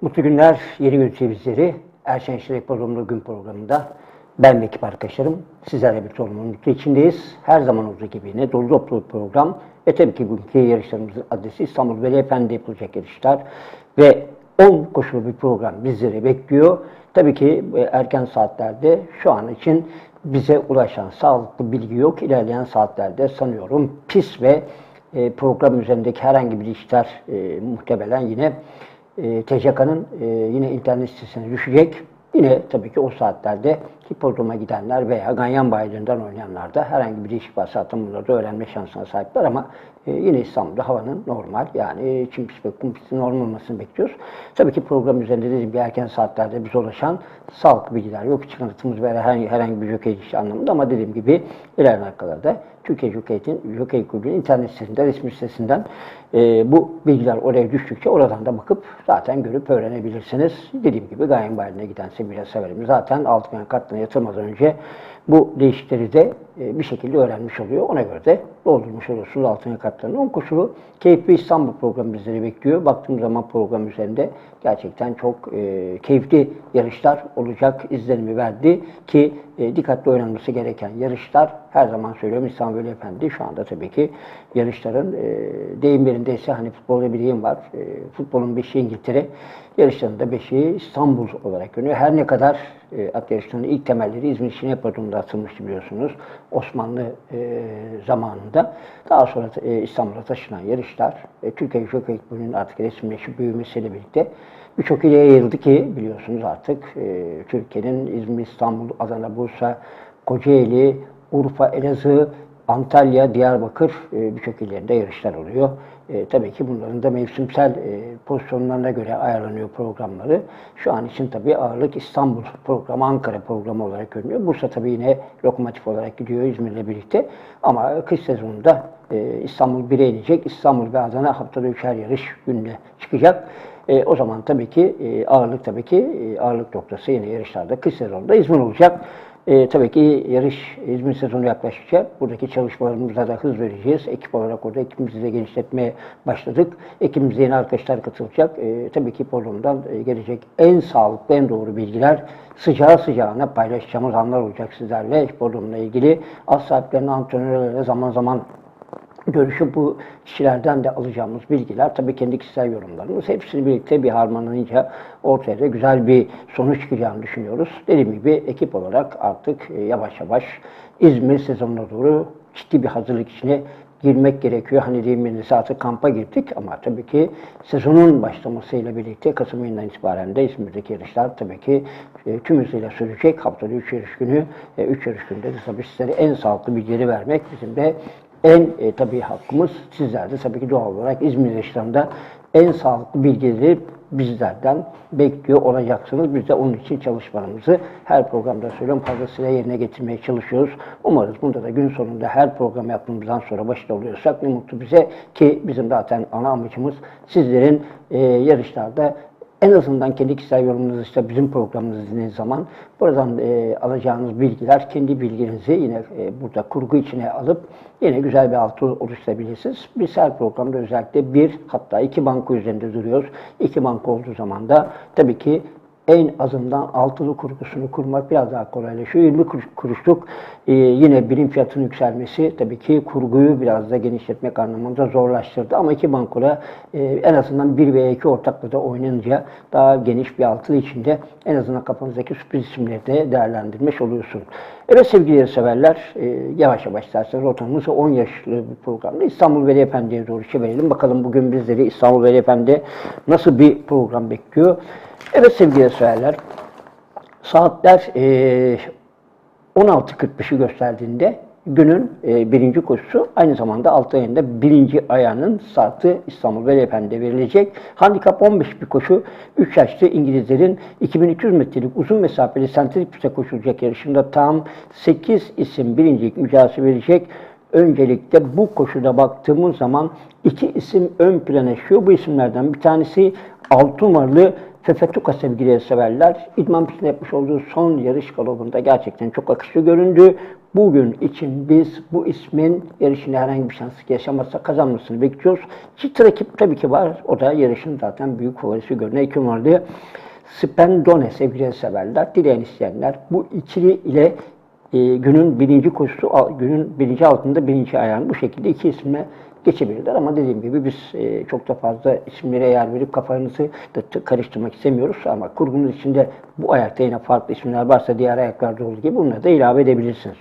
Mutlu günler, yeni gün temizleri. Erşen Şirek programında gün programında ben ve ekip arkadaşlarım sizlerle bir sorunun mutlu içindeyiz. Her zaman olduğu gibi ne dolu dolu program ve tabii ki bugünkü yarışlarımızın adresi İstanbul Veli Efendi yapılacak yarışlar ve 10 koşulu bir program bizleri bekliyor. Tabii ki e, erken saatlerde şu an için bize ulaşan sağlıklı bilgi yok. İlerleyen saatlerde sanıyorum pis ve e, program üzerindeki herhangi bir işler e, muhtemelen yine e, TCK'nın e, yine internet sitesine düşecek. Yine tabii ki o saatlerde hipodroma gidenler veya ganyan bayilerinden oynayanlar da herhangi bir değişik varsa zaten bunları öğrenme şansına sahipler ama e, yine İstanbul'da havanın normal yani çim pist ve kum pistin normal olmasını bekliyoruz. Tabii ki program üzerinde dediğim gibi erken saatlerde bize ulaşan sağlıklı bilgiler yok. Hiç kanıtımız veya herhangi, herhangi bir jockey işi anlamında ama dediğim gibi ilerleyen dakikalarda Türkiye Jockey'in Jockey Kulübü'nün internet sitesinden, resmi sitesinden e, bu bilgiler oraya düştükçe oradan da bakıp zaten görüp öğrenebilirsiniz. Dediğim gibi Gayen Bayi'ne giden Semih'e severim. Zaten altın kartına yatırmadan önce bu değişikleri de e, bir şekilde öğrenmiş oluyor. Ona göre de doldurmuş oluyorsunuz altın kartlarını. 10 koşulu keyifli İstanbul programı bizleri bekliyor. Baktığım zaman program üzerinde gerçekten çok e, keyifli yarışlar olacak izlenimi verdi ki e, dikkatli oynanması gereken yarışlar her zaman söylüyorum İstanbul Efendi şu anda tabii ki yarışların e, deyim yerindeyse hani futbolda bir deyim var. E, futbolun beşiği İngiltere, yarışlarında beşiği İstanbul olarak görünüyor. Her ne kadar e, at yarışlarının ilk temelleri İzmir Yapıdığında atılmıştı biliyorsunuz. Osmanlı e, zamanında. Daha sonra e, İstanbul'a taşınan yarışlar e, Türkiye Jockey Kulübü'nün artık resimleşip büyümesiyle birlikte birçok ile yayıldı ki biliyorsunuz artık e, Türkiye'nin İzmir, İstanbul, Adana, Bursa, Kocaeli, Urfa, Elazığ, Antalya, Diyarbakır e, birçok illerinde yarışlar oluyor. E, tabii ki bunların da mevsimsel e, pozisyonlarına göre ayarlanıyor programları. Şu an için tabii ağırlık İstanbul programı, Ankara programı olarak görünüyor. Bursa tabii yine lokomotif olarak gidiyor İzmir'le birlikte. Ama kış sezonunda e, İstanbul 1'e inecek. İstanbul ve Adana haftada üçer yarış gününe çıkacak. E, o zaman tabii ki e, ağırlık tabii ki e, ağırlık noktası yine yarışlarda kış sezonunda İzmir olacak. E, tabii ki yarış İzmir sezonu yaklaştıkça buradaki çalışmalarımıza da hız vereceğiz. Ekip olarak orada ekibimizi de genişletmeye başladık. Ekibimize yeni arkadaşlar katılacak. E, tabii ki programdan e, gelecek en sağlıklı, en doğru bilgiler sıcağı sıcağına paylaşacağımız anlar olacak sizlerle programla ilgili. Az sahiplerine, antrenörlerle zaman zaman görüşüp bu kişilerden de alacağımız bilgiler, tabii kendi kişisel yorumlarımız hepsini birlikte bir harmanlayınca ortaya da güzel bir sonuç çıkacağını düşünüyoruz. Dediğim gibi ekip olarak artık e, yavaş yavaş İzmir sezonuna doğru ciddi bir hazırlık içine girmek gerekiyor. Hani diyeyim artık kampa girdik ama tabii ki sezonun başlamasıyla birlikte Kasım ayından itibaren de İzmir'deki yarışlar tabii ki e, tüm hızıyla sürecek. Haftada 3 yarış günü, 3 yarış günde de tabii sizlere en sağlıklı bilgileri vermek bizim de en e, tabii hakkımız sizlerde tabii ki doğal olarak İzmir yaşlarında en sağlıklı bilgileri bizlerden bekliyor olacaksınız. Biz de onun için çalışmalarımızı her programda söylüyorum fazlasıyla yerine getirmeye çalışıyoruz. Umarız bunda da gün sonunda her program yaptığımızdan sonra başta oluyorsak ne mutlu bize ki bizim zaten ana amacımız sizlerin e, yarışlarda en azından kendi kişisel yorumunuz işte bizim programımız izlediğiniz zaman buradan e, alacağınız bilgiler, kendi bilginizi yine e, burada kurgu içine alıp yine güzel bir altı oluşturabilirsiniz. Biz her programda özellikle bir hatta iki banko üzerinde duruyoruz. İki banko olduğu zaman da tabii ki en azından altılı kurgusunu kurmak biraz daha kolaylaşıyor. 20 kuruş, kuruşluk e, yine birim fiyatının yükselmesi tabii ki kurguyu biraz da genişletmek anlamında zorlaştırdı. Ama iki bankoda e, en azından bir veya iki ortakla oynanınca daha geniş bir altılı içinde en azından kafanızdaki sürpriz isimleri de değerlendirmiş oluyorsun. Evet sevgili severler, e, yavaş yavaş derseniz rotamız 10 yaşlı bir programda İstanbul Veli Efendi'ye doğru çevirelim. Bakalım bugün bizleri İstanbul Veli Efendi nasıl bir program bekliyor? Evet sevgili seyirciler, saatler e, 16.45'i gösterdiğinde günün e, birinci koşusu aynı zamanda altı ayında birinci ayağının saati İstanbul Veli Efendi'de verilecek. Handikap 15 bir koşu 3 yaşlı İngilizlerin 2200 metrelik uzun mesafeli sentetik piste koşulacak yarışında tam 8 isim birincilik mücadelesi verecek. Öncelikle bu koşuda baktığımız zaman iki isim ön plana çıkıyor. Bu isimlerden bir tanesi 6 numaralı Fefetuka sevgili severler, İdman pistinde yapmış olduğu son yarış galobunda gerçekten çok akışlı göründü. Bugün için biz bu ismin yarışında herhangi bir şans yaşamazsa kazanmasını bekliyoruz. Çift rakip tabii ki var. O da yarışın zaten büyük favorisi görünen iki numaralı Spendone sevgili severler. Dileyen isteyenler bu ikili ile e, günün birinci koşusu, günün birinci altında birinci ayağını bu şekilde iki isimle geçebilirler. Ama dediğim gibi biz e, çok da fazla isimlere yer verip kafanızı da karıştırmak istemiyoruz. Ama kurgunun içinde bu ayakta yine farklı isimler varsa diğer ayaklarda olduğu gibi bunları da ilave edebilirsiniz.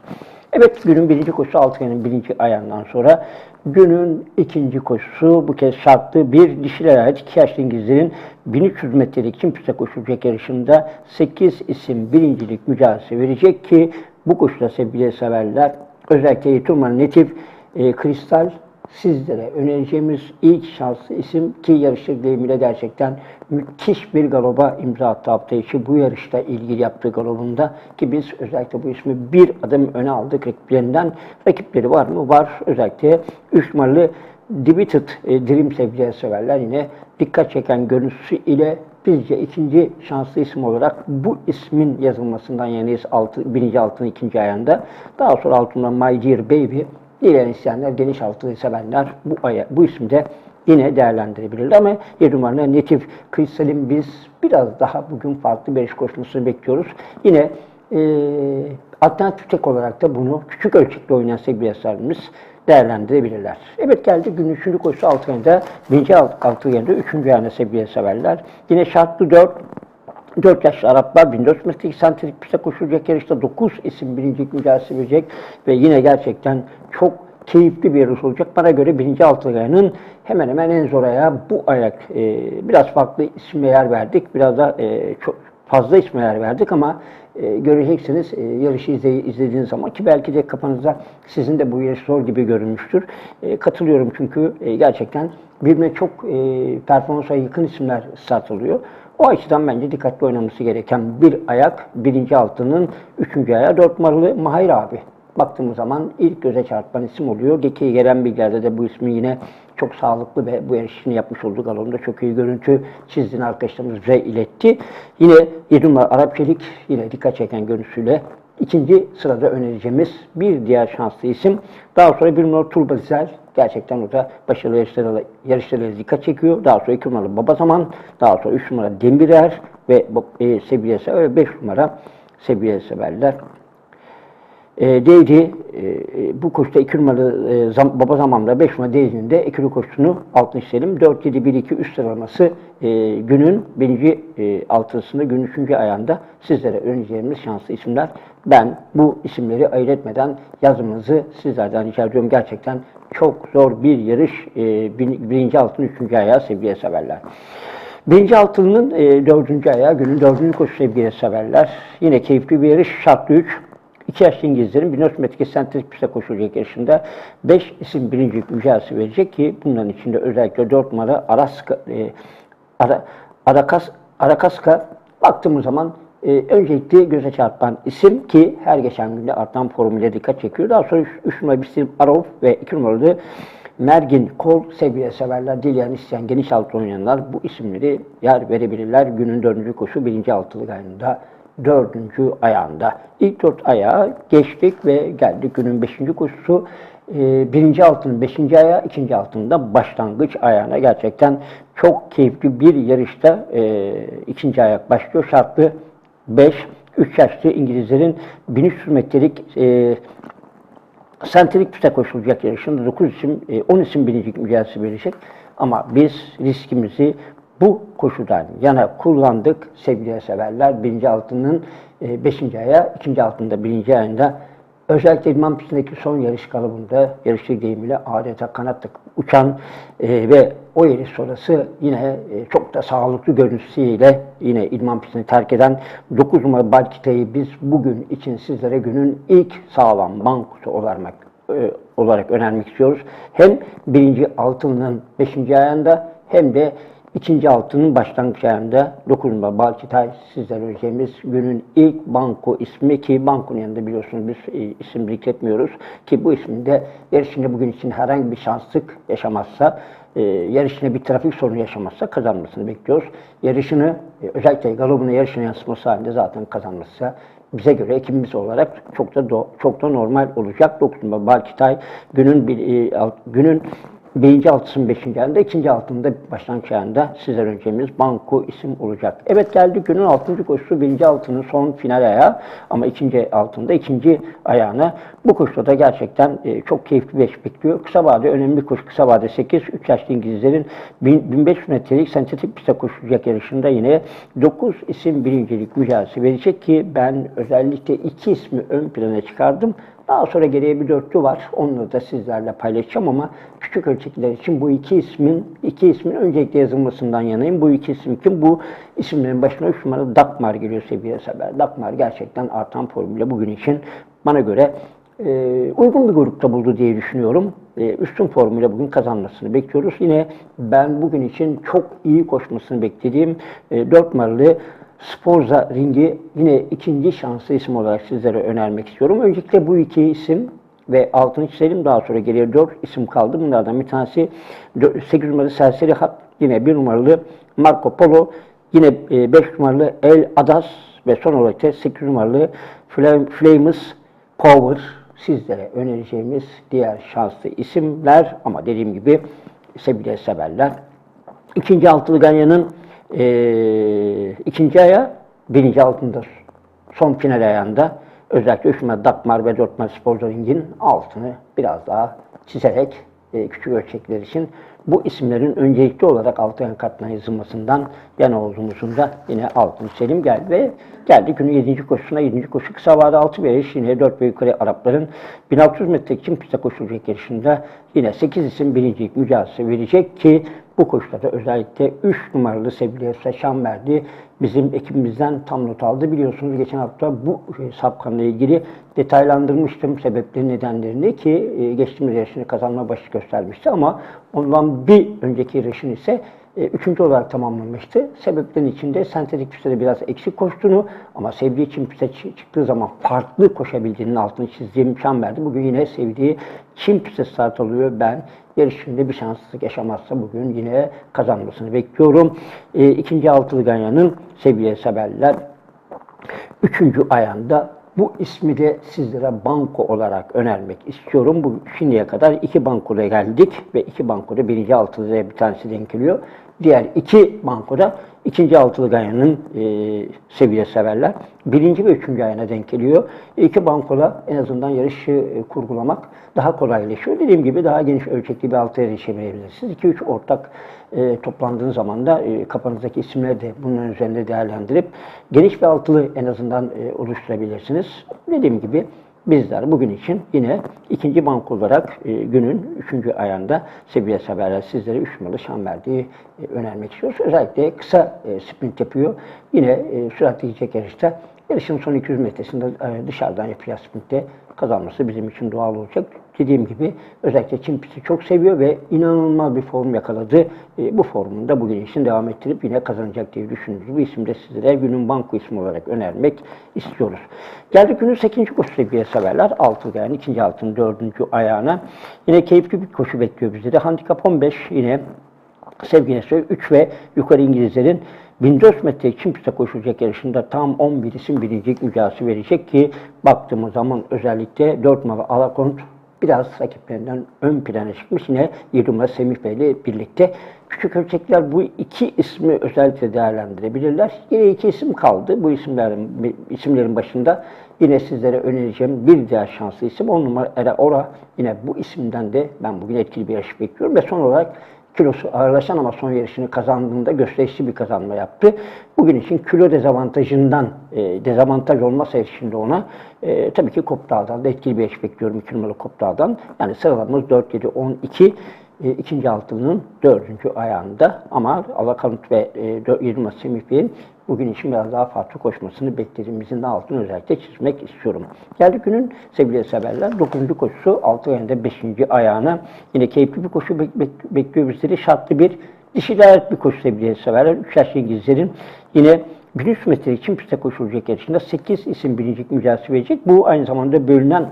Evet günün birinci koşusu Altıgen'in birinci ayağından sonra günün ikinci koşusu bu kez şartlı bir dişiler ait iki yaşlı İngilizlerin 1300 metrelik çim piste koşulacak yarışında 8 isim birincilik mücadelesi verecek ki bu koşuda sevgili severler özellikle Yeturman Netif e, Kristal sizlere önereceğimiz ilk şanslı isim ki yarışır deyimiyle gerçekten müthiş bir galoba imza attı hafta içi bu yarışta ilgili yaptığı galobunda ki biz özellikle bu ismi bir adım öne aldık rakiplerinden. Rakipleri var mı? Var. Özellikle 3 numaralı Debited e, Dream sevgili severler yine dikkat çeken görüntüsü ile bizce ikinci şanslı isim olarak bu ismin yazılmasından yanıyız altı, birinci altının ikinci ayağında. Daha sonra altından My Dear Baby Dileyen isteyenler, geniş altılı sevenler bu aya, bu isimde yine değerlendirebilirler ama 7 numaralı Netif Kristal'in biz biraz daha bugün farklı bir yarış koşmasını bekliyoruz. Yine e, alternatif tek olarak da bunu küçük ölçekli oynayan sevgili değerlendirebilirler. Evet geldi günün üçüncü koşusu altı ayında, birinci alt, altı ayında üçüncü ayında sevgili severler. Yine şartlı dört 4 yaşlı Araplar 1400 metrelik sentetik piste koşulacak yarışta 9 isim birincilik mücadelesi verecek ve yine gerçekten çok keyifli bir yarış olacak. Bana göre birinci altı ayağının hemen hemen en zor ayağı bu ayak. Ee, biraz farklı isme yer verdik. Biraz da e, çok fazla isme yer verdik ama e, göreceksiniz e, yarışı izley- izlediğiniz zaman ki belki de kafanızda sizin de bu yarış zor gibi görünmüştür. E, katılıyorum çünkü e, gerçekten birbirine çok e, performansa yakın isimler start alıyor. O açıdan bence dikkatli oynaması gereken bir ayak, birinci altının üçüncü ayağı dört numaralı Mahir abi. Baktığımız zaman ilk göze çarpan isim oluyor. Geki'ye gelen bilgilerde de bu ismi yine çok sağlıklı ve bu yarışını yapmış olduğu galonda çok iyi görüntü çizdiğini arkadaşlarımız bize iletti. Yine 7 numara Arap Çelik yine dikkat çeken görüntüsüyle ikinci sırada önereceğimiz bir diğer şanslı isim. Daha sonra bir numara Turba Zizel. Gerçekten o da başarılı yarışlarıyla, yarışlarıyla dikkat çekiyor. Daha sonra 2 numaralı Baba Zaman. Daha sonra 3 numara Demirer ve e, Sebiye Sever ve 5 numara Sebiye Severler. E, Deydi e, bu koşuda 2 numaralı e, zam, baba zamanla 5 numara Deydi'nin de ikili koşusunu altını isteyelim. 4 7 1 2 3 sıralaması e, günün birinci e, altısında günün üçüncü ayağında sizlere önereceğimiz şanslı isimler. Ben bu isimleri ayırt etmeden yazmanızı sizlerden rica ediyorum. Gerçekten çok zor bir yarış. E, bir- birinci altının üçüncü ayağı sevgili severler. Birinci altının e, dördüncü ayağı, günün dördüncü koşu sevgili severler. Yine keyifli bir yarış, şartlı 3. İki yaşlı İngilizlerin 1400 metre sentetik piste koşulacak yarışında 5 isim birincilik mücadelesi verecek ki bunların içinde özellikle 4 numara Araska, e, Ara, Arakas, Arakaska baktığımız zaman e, öncelikle göze çarpan isim ki her geçen günde artan formüle dikkat çekiyor. Daha sonra 3 numara bir isim Arov ve 2 numaralı Mergin, Kol, sevgili severler, dileyen isteyen geniş altı oynayanlar bu isimleri yer verebilirler. Günün dördüncü koşu birinci altılı ayında dördüncü ayağında. İlk dört ayağı geçtik ve geldik günün beşinci koşusu. Ee, birinci altının beşinci ayağı, ikinci altında başlangıç ayağına gerçekten çok keyifli bir yarışta e, ikinci ayak başlıyor. Şartlı 5, 3 yaşlı İngilizlerin 1300 metrelik e, sentetik piste koşulacak yarışında 9 isim, e, 10 isim birincilik mücadelesi verecek. Ama biz riskimizi bu koşudan yana kullandık sevgili severler. Birinci altının e, beşinci aya, ikinci altında birinci ayında özellikle idman pistindeki son yarış kalıbında yarışçı deyimiyle adeta kanat takıp uçan e, ve o yarış sonrası yine e, çok da sağlıklı görüntüsüyle yine idman pistini terk eden 9 numaralı Balkite'yi biz bugün için sizlere günün ilk sağlam bankosu olarak e, olarak önermek istiyoruz. Hem birinci altının beşinci ayağında hem de İkinci altının başlangıç ayında 9 numara Balçıtay sizlere vereceğimiz günün ilk banko ismi ki bankonun yanında biliyorsunuz biz e, isim zikretmiyoruz ki bu isminde yarışında bugün için herhangi bir şanslık yaşamazsa e, bir trafik sorunu yaşamazsa kazanmasını bekliyoruz. Yarışını e, özellikle galobuna yarışına yansıması halinde zaten kazanması bize göre ekibimiz olarak çok da do- çok da normal olacak. 9 numara Balçıtay günün bir, e, günün Birinci altısının beşinci ayında, ikinci altında başlangıç ayında sizler öncemiz banko isim olacak. Evet geldi günün altıncı koşusu birinci altının son final ayağı ama ikinci altında ikinci ayağına. Bu koşuda da gerçekten e, çok keyifli bir eş bekliyor. Kısa vade önemli bir koşu. Kısa vade 8, 3 yaşlı İngilizlerin 1000 1500 metrelik sentetik piste koşulacak yarışında yine 9 isim birincilik mücadelesi verecek ki ben özellikle iki ismi ön plana çıkardım. Daha sonra geriye bir dörtlü var. Onları da sizlerle paylaşacağım ama küçük ölçekler için bu iki ismin iki ismin öncelikle yazılmasından yanayım. Bu iki isim kim? Bu isimlerin başına 3 numaralı Dakmar geliyor sevgili sever. Dakmar gerçekten artan formuyla bugün için bana göre e, uygun bir grupta buldu diye düşünüyorum. E, üstün formuyla bugün kazanmasını bekliyoruz. Yine ben bugün için çok iyi koşmasını beklediğim e, 4 numaralı Sporza Ring'i yine ikinci şanslı isim olarak sizlere önermek istiyorum. Öncelikle bu iki isim ve altını çizelim. Daha sonra geriye 4 isim kaldı. Bunlardan bir tanesi 8 numaralı Serseri Hat, yine 1 numaralı Marco Polo, yine 5 numaralı El Adas ve son olarak da 8 numaralı Flam- Flames Power sizlere önereceğimiz diğer şanslı isimler ama dediğim gibi sevgili severler. İkinci altılı ganyanın eee ikinci aya birinci altındır. Son final ayağında özellikle 3 numara Dakmar ve 4 numara Sporzaring'in altını biraz daha çizerek e, küçük ölçekler için bu isimlerin öncelikli olarak altı yan kartına yazılmasından yana olduğumuzun da yine altını çizelim gel ve geldi günün 7. koşusuna 7. koşu kısa vade 6 veriş yine 4 ve yukarı Arapların 1600 metre için piste koşulacak yarışında yine 8 isim birincilik mücadelesi verecek ki bu koşuda özellikle 3 numaralı sevgili Esra Şamberdi bizim ekibimizden tam not aldı. Biliyorsunuz geçen hafta bu e, sapkanla ilgili detaylandırmıştım sebepleri nedenlerini ki e, geçtiğimiz yarışını kazanma başı göstermişti ama ondan bir önceki yarışın ise e, üçüncü olarak tamamlamıştı. Sebeplerin içinde sentetik pistte biraz eksik koştuğunu ama sevdiği çim piste çı- çıktığı zaman farklı koşabildiğinin altını çizdiğim Çember'di. Bugün yine sevdiği çim pistte start alıyor. Ben yarışında bir şanssızlık yaşamazsa bugün yine kazanmasını bekliyorum. E, ikinci altılı ganyanın sevgili severler Üçüncü ayağında bu ismi de sizlere banko olarak önermek istiyorum. Bu şimdiye kadar iki bankoda geldik ve iki bankoda birinci altılıya bir tanesi denk geliyor. Diğer iki bankoda ikinci altılı gayanın e, seviye severler. Birinci ve üçüncü ayağına denk geliyor. İki bankoda en azından yarışı e, kurgulamak daha kolaylaşıyor. Dediğim gibi daha geniş ölçekli bir altı erişemeyebilirsiniz. 2-3 ortak e, toplandığınız zaman da e, kafanızdaki isimleri de bunun üzerinde değerlendirip geniş bir altılı en azından e, oluşturabilirsiniz. Dediğim gibi bizler bugün için yine ikinci bank olarak e, günün üçüncü ayağında seviye severler sizlere 3 numaralı Şamberdi'yi e, önermek istiyoruz. Özellikle kısa e, sprint yapıyor. Yine e, süratli gidecek yarışta yarışın son 200 metresinde e, dışarıdan yapacağı sprintte kazanması bizim için doğal olacak. Dediğim gibi özellikle Çin pisti çok seviyor ve inanılmaz bir form yakaladı. E, bu formunu da bugün için devam ettirip yine kazanacak diye düşünüyoruz. Bu isim de sizlere günün banko ismi olarak önermek istiyoruz. Geldik günün 8. koşu seviye severler. 6 yani ikinci altın 4. ayağına. Yine keyifli bir koşu bekliyor de. Handikap 15 yine sevgili söyleyeyim 3 ve yukarı İngilizlerin 1400 metre için piste koşulacak yarışında tam 11 isim birincilik mücadelesi verecek ki baktığımız zaman özellikle 4 numaralı Alakont biraz rakiplerinden ön plana çıkmış. Yine 7 numaralı Semih Bey ile birlikte küçük ölçekler bu iki ismi özellikle değerlendirebilirler. Yine iki isim kaldı. Bu isimlerin isimlerin başında yine sizlere önereceğim bir diğer şanslı isim 10 numara Era Ora. Yine bu isimden de ben bugün etkili bir yarış bekliyorum ve son olarak kilosu ağırlaşan ama son yarışını kazandığında gösterişli bir kazanma yaptı. Bugün için kilo dezavantajından, e, dezavantaj olmasa yarışında ona e, tabii ki Kopdağ'dan da etkili bir yarış bekliyorum 2 numaralı Kopdağ'dan. Yani sıralamamız 4, 7, 12. E, ikinci altının dördüncü ayağında ama Alakanut ve e, 4, 7 numaralı Semih Bey'in bugün için biraz daha farklı koşmasını beklediğimizin de altını özellikle çizmek istiyorum. Geldik günün sevgili severler 9. koşusu 6 ayında 5. ayağına yine keyifli bir koşu bek- bek- bekliyor bizleri. Şartlı bir Dişiler bir koşu seviyesi severler. 3 yaş İngilizlerin yine 1300 metre için piste koşulacak yarışında 8 isim birincilik mücadelesi verecek. Bu aynı zamanda bölünen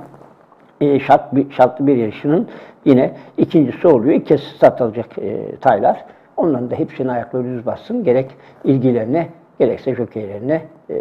e, şart, bir, şartlı bir yarışının yine ikincisi oluyor. İlk kez start alacak e, Taylar. Onların da hepsinin ayakları düz bassın. Gerek ilgilerine gerekse jokeylerine e,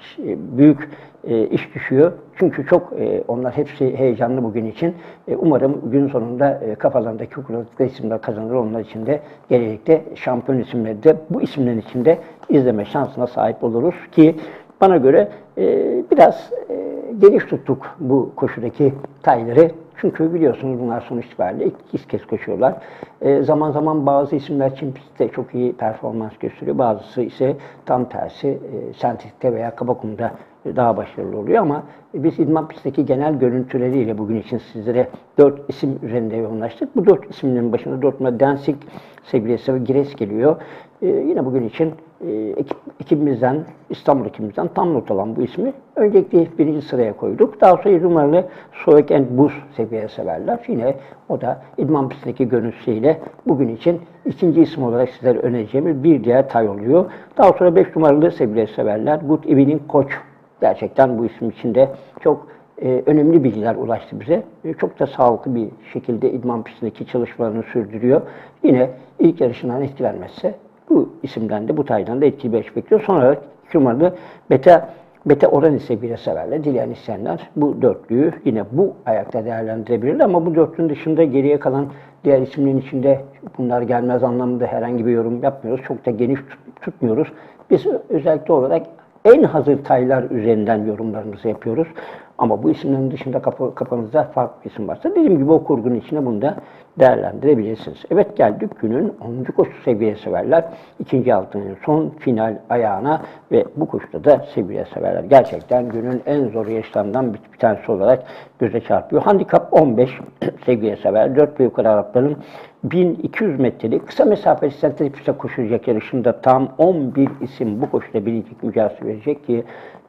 ş- büyük e, iş düşüyor. Çünkü çok e, onlar hepsi heyecanlı bugün için. E, umarım gün sonunda e, kafalarındaki kuralıklı isimler kazanır. Onlar için de gelecekte şampiyon isimleri de bu isimlerin içinde izleme şansına sahip oluruz ki bana göre e, biraz e, geniş tuttuk bu koşudaki tayları. Çünkü biliyorsunuz bunlar sonuç itibariyle ilk, kez koşuyorlar. E, zaman zaman bazı isimler Çin pistte çok iyi performans gösteriyor. Bazısı ise tam tersi e, sentetikte veya kabakumda daha başarılı oluyor ama biz idman pistteki genel görüntüleriyle bugün için sizlere dört isim üzerinde yoğunlaştık. Bu dört ismin başında Dortmund Danzig seviyesi ve Gires geliyor. E, yine bugün için e, ekibimizden, İstanbul ekibimizden tam not alan bu ismi öncelikle birinci sıraya koyduk. Daha sonra 7 numaralı Soğuk and Buz seviye severler. Yine o da idman pistindeki görüntüsüyle bugün için ikinci isim olarak sizlere önereceğimiz bir diğer tay oluyor. Daha sonra 5 numaralı seviye severler. Good Evening Koç. Gerçekten bu isim içinde çok e, önemli bilgiler ulaştı bize. E, çok da sağlıklı bir şekilde idman pistindeki çalışmalarını sürdürüyor. Yine ilk yarışından etkilenmezse bu isimden de bu taydan da etkili bir yarış bekliyor. Son olarak iki Beta Beta Oran ise bile severler. Dileyen isteyenler bu dörtlüyü yine bu ayakta değerlendirebilirler. Ama bu dörtlünün dışında geriye kalan diğer isimlerin içinde bunlar gelmez anlamında herhangi bir yorum yapmıyoruz. Çok da geniş tut- tutmuyoruz. Biz özellikle olarak en hazır taylar üzerinden yorumlarımızı yapıyoruz. Ama bu isimlerin dışında kapı, kafanızda farklı isim varsa dediğim gibi o kurgunun içine bunu da değerlendirebilirsiniz. Evet geldik günün 10. koşu seviye severler. ikinci altının son final ayağına ve bu koşuda da seviye severler. Gerçekten günün en zor yarışlarından bir, bir tanesi olarak göze çarpıyor. Handikap 15 seviye sever. 4 ve yukarı Arapların 1200 metrelik kısa mesafeli sentetik piste koşulacak yarışında tam 11 isim bu koşuda birincilik mücadelesi verecek ki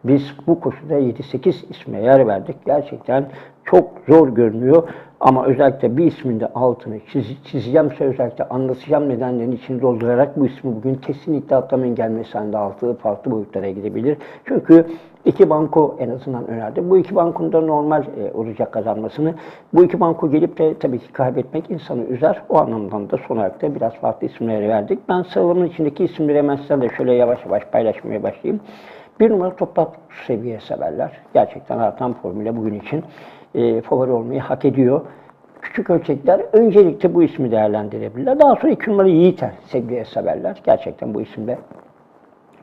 biz bu koşuda 7-8 isme yer verdik. Gerçekten çok zor görünüyor. Ama özellikle bir ismin de altını çiz, çizeceğimse özellikle anlatacağım nedenlerini içini doldurarak bu ismi bugün kesinlikle atlamayın gelmesi halinde altı farklı boyutlara gidebilir. Çünkü iki banko en azından önerdi. Bu iki bankonun da normal e, olacak kazanmasını. Bu iki banko gelip de tabii ki kaybetmek insanı üzer. O anlamdan da son olarak da biraz farklı isimleri verdik. Ben sıralamanın içindeki isimleri hemen size şöyle yavaş yavaş paylaşmaya başlayayım. Bir numara toprak seviye severler. Gerçekten artan formüle bugün için e, favori olmayı hak ediyor. Küçük ölçekler öncelikle bu ismi değerlendirebilirler. Daha sonra iki numara Yiğiter seviye severler. Gerçekten bu isimde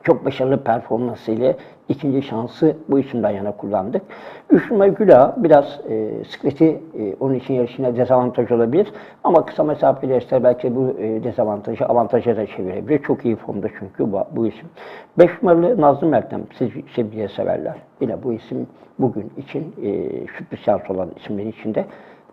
çok başarılı performansıyla ikinci şansı bu isimden yana kullandık. Üç numara Güla biraz e, sikleti e, onun için yarışına dezavantaj olabilir. Ama kısa mesafeli yarışlar belki bu e, dezavantajı avantaja da çevirebilir. Çok iyi formda çünkü bu, bu isim. Beş numaralı Nazlı Meltem sev- sevgiye severler. Yine bu isim bugün için e, sürpriz şans olan isimlerin içinde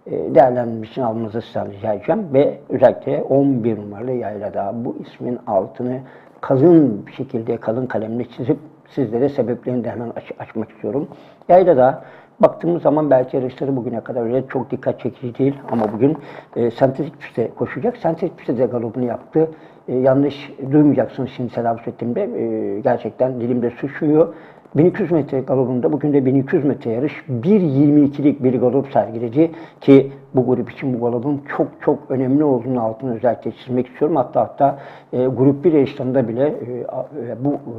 e, değerlendirmek için almanızı sizden rica edeceğim. Ve özellikle 11 numaralı yaylada bu ismin altını kalın bir şekilde kalın kalemle çizip sizlere sebeplerini de hemen aç- açmak istiyorum. Yaylada baktığımız zaman belki yarışları bugüne kadar öyle çok dikkat çekici değil ama bugün e, sentetik piste koşacak. Sentetik pistte de galopunu yaptı. E, yanlış duymayacaksınız şimdi telaffuz ettiğimde. E, gerçekten dilimde suçuyor. 1200 metre galopunda bugün de 1200 metre yarış 1.22'lik bir galop sergiledi ki bu grup için bu galopun çok çok önemli olduğunu altını özellikle çizmek istiyorum. Hatta hatta e, grup 1 yarışlarında bile e, e, bu e,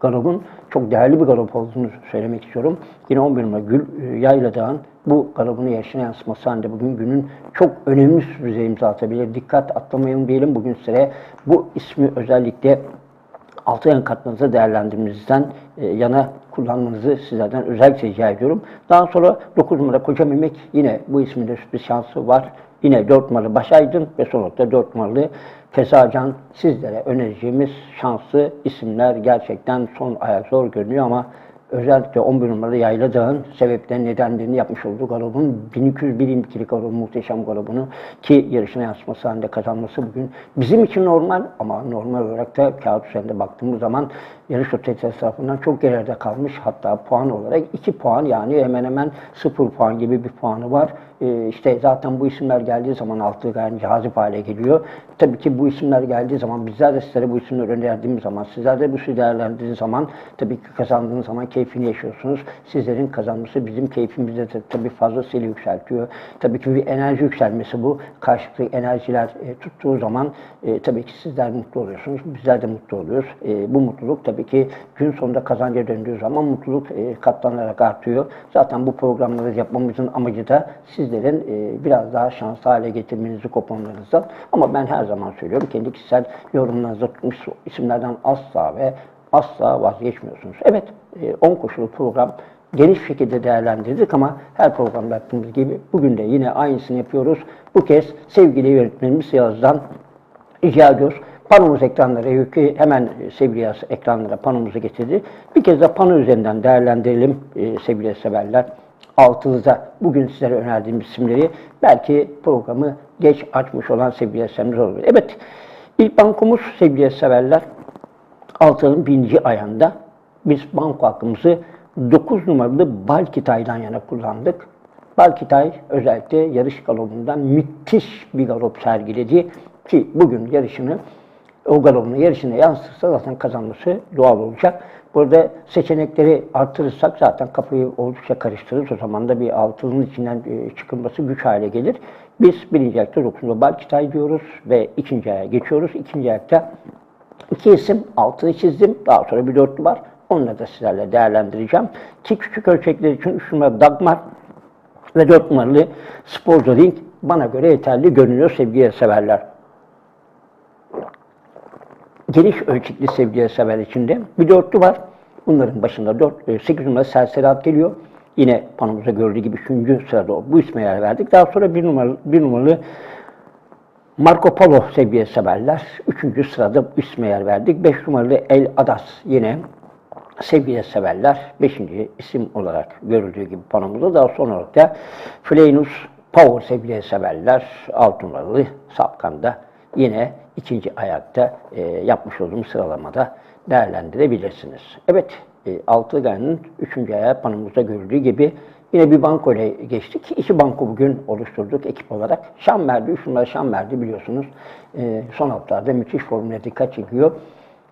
galopun çok değerli bir galop olduğunu söylemek istiyorum. Yine 11 numara Gül e, Yayladağ'ın bu galopunu yarışına yansıması halinde bugün günün çok önemli sürprize imza atabilir. Dikkat atlamayalım diyelim bugün size bu ismi özellikle altı yan katmanızı değerlendirmenizden e, yana kullanmanızı sizlerden özellikle rica ediyorum. Daha sonra 9 numara Koca Mehmet yine bu ismin de sürpriz şansı var. Yine 4 numaralı Başaydın ve son olarak da 4 numaralı Fesacan sizlere önereceğimiz şanslı isimler gerçekten son ayak zor görünüyor ama özellikle 11 numaralı Yayla Dağ'ın sebeplerini, nedenlerini yapmış olduğu galobun 1201 imkilik galobun muhteşem galobunu ki yarışına yansıması halinde kazanması bugün bizim için normal ama normal olarak da kağıt üzerinde baktığımız zaman yarış otoritesi tarafından çok geride kalmış. Hatta puan olarak 2 puan yani hemen hemen 0 puan gibi bir puanı var. Ee, işte zaten bu isimler geldiği zaman altı gayet cazip hale geliyor. Tabii ki bu isimler geldiği zaman bizler de sizlere bu isimleri önerdiğimiz zaman, sizler de bu değerlendirdiğiniz zaman tabii ki kazandığınız zaman keyfini yaşıyorsunuz. Sizlerin kazanması bizim keyfimizi de tabii fazlasıyla yükseltiyor. Tabii ki bir enerji yükselmesi bu. Karşılıklı enerjiler e, tuttuğu zaman e, tabii ki sizler mutlu oluyorsunuz. Bizler de mutlu oluyoruz. E, bu mutluluk tabii ki gün sonunda kazanca döndüğü zaman mutluluk e, katlanarak artıyor. Zaten bu programları yapmamızın amacı da sizlerin e, biraz daha şanslı hale getirmenizi kuponlarınızdan. Ama ben her zaman söylüyorum kendi kişisel yorumlarınızda tutmuş isimlerden asla ve asla vazgeçmiyorsunuz. Evet, 10 koşulu program geniş şekilde değerlendirdik ama her programda yaptığımız gibi bugün de yine aynısını yapıyoruz. Bu kez sevgili yönetmenimiz Yaz'dan rica ediyoruz. Panomuz ekranlara yükü hemen sevgili Yaz ekranlara panomuzu getirdi. Bir kez de pano üzerinden değerlendirelim e, sevgili severler. Altınızda bugün sizlere önerdiğim isimleri belki programı geç açmış olan sevgili severler olabilir. Evet, ilk bankomuz sevgili severler Altının birinci ayında biz banko hakkımızı 9 numaralı Balkitay'dan yana kullandık. Balkitay özellikle yarış galobundan müthiş bir galop sergiledi ki bugün yarışını o galobunu yarışına yansıtırsa zaten kazanması doğal olacak. Burada seçenekleri artırırsak zaten kapıyı oldukça karıştırırız. O zaman da bir altının içinden e, çıkılması güç hale gelir. Biz birinci ayakta 9 numaralı Balkitay diyoruz ve ikinci aya geçiyoruz. İkinci ayakta İki isim altını çizdim. Daha sonra bir dörtlü var. Onları da sizlerle değerlendireceğim. Ki küçük ölçekler için 3 numaralı Dagmar ve 4 numaralı Sporzo Ring bana göre yeterli görünüyor sevgili severler. Geniş ölçekli sevgili sever içinde bir dörtlü var. Bunların başında 4, 8 numaralı Serserat geliyor. Yine panomuzda gördüğü gibi 3. sırada bu isme yer verdik. Daha sonra bir numaralı, bir numaralı Marco Polo sevgili severler. Üçüncü sırada isme yer verdik. Beş numaralı El Adas yine sevgili severler. Beşinci isim olarak görüldüğü gibi panomuzda. Daha son olarak da Flenus Power sevgili severler. Altı numaralı Sapkan'da yine ikinci ayakta e, yapmış olduğum sıralamada değerlendirebilirsiniz. Evet, e, altı ganın üçüncü ayağı panomuzda görüldüğü gibi Yine bir banko ile geçtik. İki banko bugün oluşturduk ekip olarak. Şamberdi, üç numara Şamberdi biliyorsunuz. E, son haftalarda müthiş formüle dikkat çekiyor.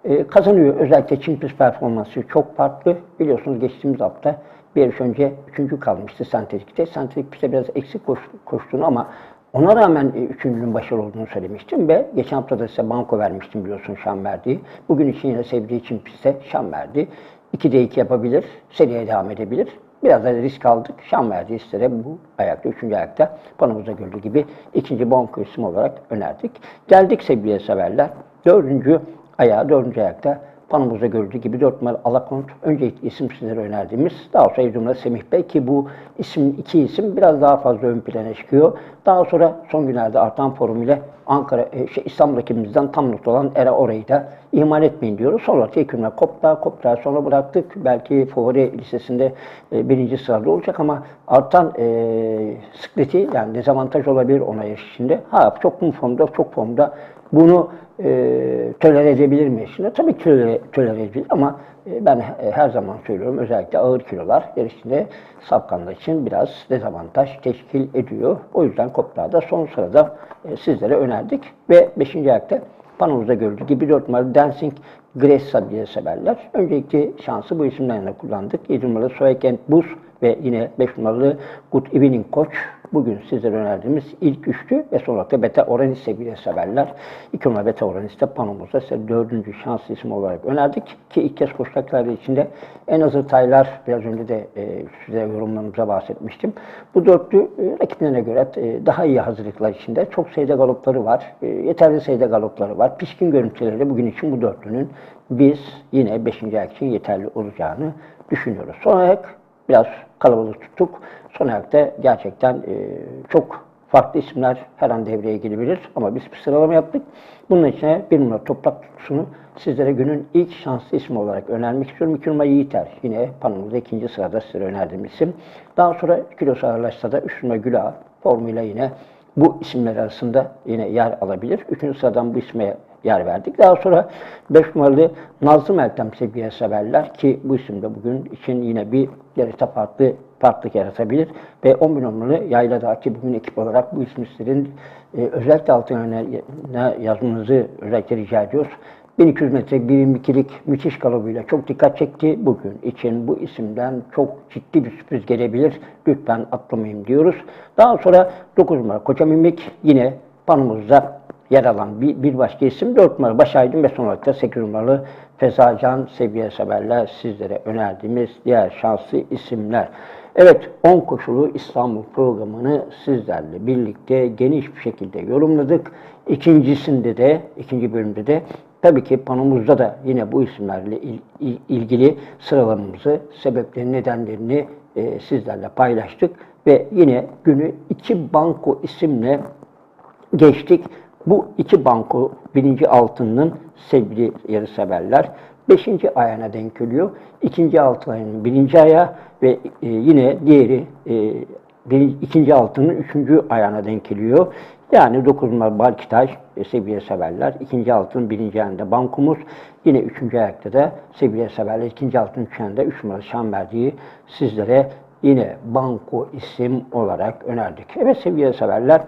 E, kazanıyor. Özellikle Çin performansı çok farklı. Biliyorsunuz geçtiğimiz hafta bir yarış önce üçüncü kalmıştı sentetikte. Sentetik pistte biraz eksik koş, koştuğunu ama ona rağmen e, üçüncünün başarılı olduğunu söylemiştim ve geçen hafta da size banko vermiştim biliyorsun Şamberdi'yi. Bugün için yine sevdiği için pistte Şamberdi. 2'de 2 yapabilir, seriye devam edebilir. Biraz da risk aldık. Şan verdiği istere bu ayakta, üçüncü ayakta panomuzda gördüğü gibi ikinci bonko isim olarak önerdik. Geldik sevgili severler. Dördüncü ayağı, dördüncü ayakta panomuzda gördüğü gibi dört numaralı Alakont. Önce isim sizlere önerdiğimiz. Daha sonra yedi Semih Bey ki bu isim, iki isim biraz daha fazla ön plana çıkıyor. Daha sonra son günlerde artan forum ile Ankara, e, şey, İstanbul ekibimizden tam not olan Era orayı da ihmal etmeyin diyoruz. Sonra tekrar Kopta, Kopta sonra bıraktık. Belki favori listesinde e, birinci sırada olacak ama artan e, sıkleti yani dezavantaj olabilir ona yaş içinde. Ha çok mu formda, çok formda bunu e, tolere edebilir mi? Şimdi tabii ki tolere, edebilir ama e, ben her zaman söylüyorum özellikle ağır kilolar yarışında sapkanlar için biraz dezavantaj teşkil ediyor. O yüzden Kopta'da son sırada e, sizlere önerdik ve 5. ayakta panomuzda gördüğü gibi 4 numaralı Dancing Gressa diye severler. Öncelikle şansı bu isimlerle kullandık. 7 numaralı Soyekent Buz ve yine 5 numaralı Good Evening Coach bugün sizlere önerdiğimiz ilk üçlü ve sonra da Beta Oranis sevgili severler. İki numara Beta Oranis de panomuzda size dördüncü şans isim olarak önerdik. Ki ilk kez koşacakları içinde en azı taylar biraz önce de e, size yorumlarımıza bahsetmiştim. Bu dörtlü e, rakiplerine göre e, daha iyi hazırlıklar içinde. Çok sayıda galopları var. Yeterli sayıda galopları var. Pişkin görüntüleri bugün için bu dörtlünün biz yine 5. ayak için yeterli olacağını düşünüyoruz. Son ayak biraz kalabalık tuttuk. Son ayakta gerçekten e, çok farklı isimler her an devreye girebilir ama biz bir sıralama yaptık. Bunun içine bir numara toprak tutusunu sizlere günün ilk şanslı ismi olarak önermek istiyorum. İki numara Yiğiter. Yine panomuzda ikinci sırada size önerdiğim isim. Daha sonra kilosu ağırlaşsa da üç numara Gülağı formuyla yine bu isimler arasında yine yer alabilir. Üçüncü sıradan bu isme yer verdik. Daha sonra 5 numaralı Nazlı Meltem sevgiye severler ki bu isim de bugün için yine bir yarışta farklı farklılık yaratabilir. Ve 11 numaralı Yayladağ'daki bugün ekip olarak bu isimlerin e, özellikle altına yazmanızı özellikle rica ediyoruz. 1200 metre 1.22'lik müthiş galobuyla çok dikkat çekti. Bugün için bu isimden çok ciddi bir sürpriz gelebilir. Lütfen atlamayın diyoruz. Daha sonra 9 numara Koca Mimik yine panomuzda yer alan bir, bir başka isim 4 numara Başaydın ve son olarak da 8 numaralı Fezacan seviye severler sizlere önerdiğimiz diğer şanslı isimler. Evet 10 koşulu İstanbul programını sizlerle birlikte geniş bir şekilde yorumladık. İkincisinde de, ikinci bölümde de tabii ki panomuzda da yine bu isimlerle il, il, ilgili sıralamamızı, sebeplerini, nedenlerini e, sizlerle paylaştık. Ve yine günü iki banko isimle geçtik. Bu iki banko birinci altının sevgili yarışseverler. Beşinci ayağına denk geliyor. İkinci altı ayının birinci ayağı ve e, yine diğeri e, ikinci altının üçüncü ayağına denk geliyor. Yani 9 numara Balkitaş e, seviye severler. İkinci altın birinci ayağında bankumuz. Yine üçüncü ayakta da seviye severler. ikinci altın üçüncü ayağında üç numara Şamberdi'yi sizlere yine banko isim olarak önerdik. Evet seviye severler.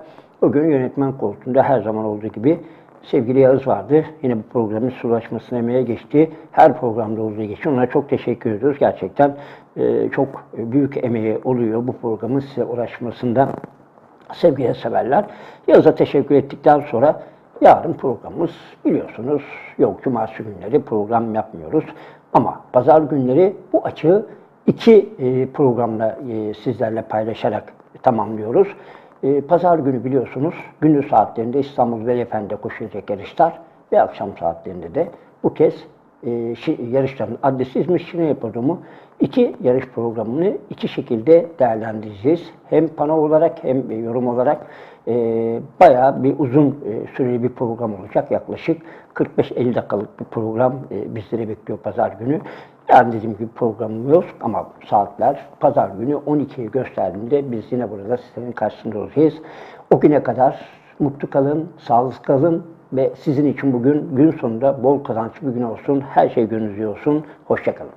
Bugün yönetmen koltuğunda her zaman olduğu gibi sevgili Yağız vardı. Yine bu programın sulaşmasına emeğe geçti. Her programda olduğu geçti. Ona çok teşekkür ediyoruz. Gerçekten e, çok büyük emeği oluyor bu programın size ulaşmasında sevgili severler. Yağız'a teşekkür ettikten sonra yarın programımız biliyorsunuz yok cumartesi günleri program yapmıyoruz. Ama pazar günleri bu açığı iki e, programla e, sizlerle paylaşarak tamamlıyoruz. E, pazar günü biliyorsunuz gündüz saatlerinde İstanbul Beyefendi'de koşulacak yarışlar ve akşam saatlerinde de bu kez e, şi- yarışların adresi İzmir Şirin Yapıdımı iki yarış programını iki şekilde değerlendireceğiz. Hem pano olarak hem yorum olarak e, bayağı bir uzun e, süreli bir program olacak. Yaklaşık 45-50 dakikalık bir program e, bizleri bekliyor pazar günü. Yani dediğim gibi programım yok ama saatler pazar günü 12'yi gösterdiğinde biz yine burada sizlerin karşısında olacağız. O güne kadar mutlu kalın, sağlıklı kalın ve sizin için bugün gün sonunda bol kazançlı bir gün olsun. Her şey gönlünüzce olsun. Hoşçakalın.